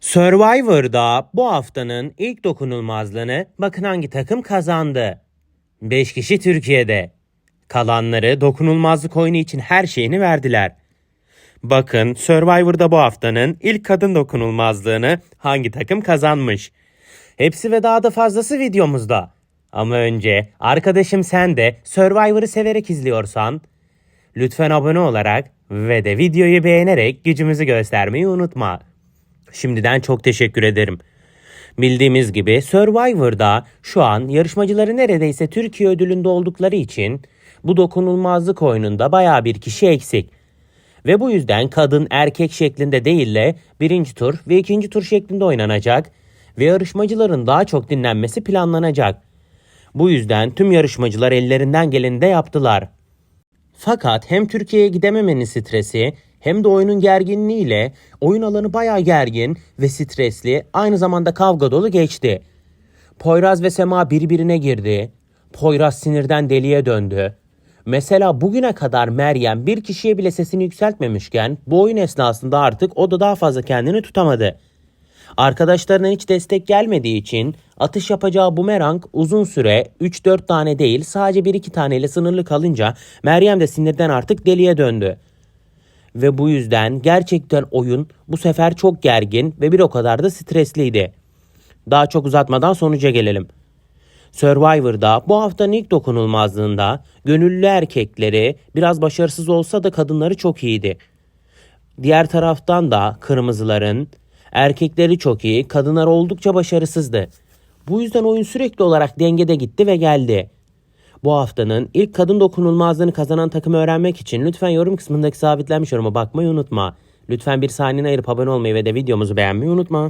Survivor'da bu haftanın ilk dokunulmazlığını bakın hangi takım kazandı. 5 kişi Türkiye'de. Kalanları dokunulmazlık oyunu için her şeyini verdiler. Bakın Survivor'da bu haftanın ilk kadın dokunulmazlığını hangi takım kazanmış. Hepsi ve daha da fazlası videomuzda. Ama önce arkadaşım sen de Survivor'ı severek izliyorsan lütfen abone olarak ve de videoyu beğenerek gücümüzü göstermeyi unutma. Şimdiden çok teşekkür ederim. Bildiğimiz gibi Survivor'da şu an yarışmacıları neredeyse Türkiye ödülünde oldukları için bu dokunulmazlık oyununda baya bir kişi eksik. Ve bu yüzden kadın erkek şeklinde değil de birinci tur ve ikinci tur şeklinde oynanacak ve yarışmacıların daha çok dinlenmesi planlanacak. Bu yüzden tüm yarışmacılar ellerinden geleni de yaptılar. Fakat hem Türkiye'ye gidememenin stresi hem de oyunun gerginliğiyle oyun alanı bayağı gergin ve stresli aynı zamanda kavga dolu geçti. Poyraz ve Sema birbirine girdi. Poyraz sinirden deliye döndü. Mesela bugüne kadar Meryem bir kişiye bile sesini yükseltmemişken bu oyun esnasında artık o da daha fazla kendini tutamadı. Arkadaşlarından hiç destek gelmediği için atış yapacağı bumerang uzun süre 3-4 tane değil sadece 1-2 taneyle sınırlı kalınca Meryem de sinirden artık deliye döndü. Ve bu yüzden gerçekten oyun bu sefer çok gergin ve bir o kadar da stresliydi. Daha çok uzatmadan sonuca gelelim. Survivor'da bu haftanın ilk dokunulmazlığında gönüllü erkekleri biraz başarısız olsa da kadınları çok iyiydi. Diğer taraftan da kırmızıların erkekleri çok iyi, kadınlar oldukça başarısızdı. Bu yüzden oyun sürekli olarak dengede gitti ve geldi. Bu haftanın ilk kadın dokunulmazlığını kazanan takımı öğrenmek için lütfen yorum kısmındaki sabitlenmiş yoruma bakmayı unutma. Lütfen bir saniyeni ayırıp abone olmayı ve de videomuzu beğenmeyi unutma.